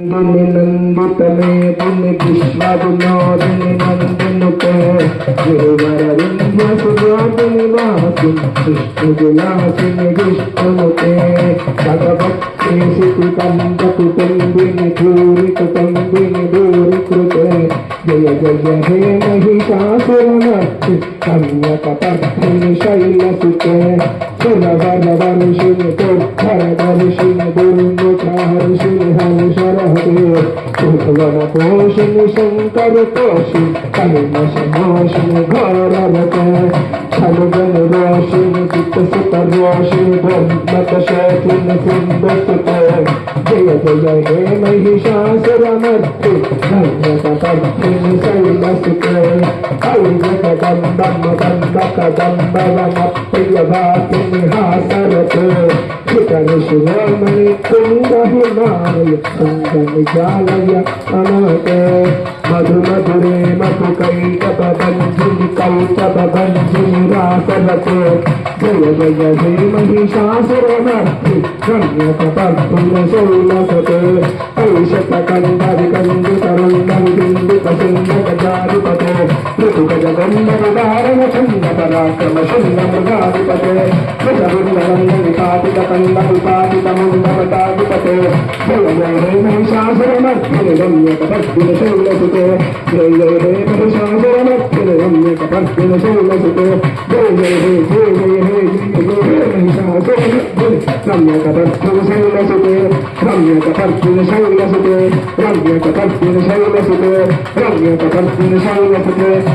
నందిని నందితమేదిని విశ్వవినోదిని నందినుతే గిరివరవింధ్య సుజాతిని వాసిని విష్ణువిలాసిని విష్ణునుతే భగవత్తే సితి కంద కుటుంబిని భూరి కుటుంబిని భూరి కృతే జయ జయ హే మహి మహిషాసురమర్తి కన్యక పద్మిని శైలసుతే సురవర వర్షిణి దుర్ధర దర్శిని భువన శంకర పోషి కలిమ మోషిణి ఘోరరత ఛలుగను రోషిణి చిత్త సుత రోషిణి బ్రహ్మత శేఖిని సింధసుత జయ జయ హే మహిషాసురమర్తి కన్యక పద్మిని శైలసుతే దంబ దండం దండక ప్రియ ప్రియభాతిని హాసరత శిఖరి శిరోమణి కుంద హిమాలయ సంగమి జాలయ అనత మధు మధురే మధు కైకప బంధిని కౌతప బంధిని రాసరత జయ జయ హే మహిషాసురమర్తి కన్యక పద్మ శైలసత జారిపతే ఋతుక జగందర చంద పరాక్రమ శుంద మృగాధిపతే కృతవృందరంగని కాటిక కంద విపాటిత ముందవతాధిపతే జయ జయ జయ జయ మహిషాసురమర్తిని రమ్యక పద్మిన శైలసుతే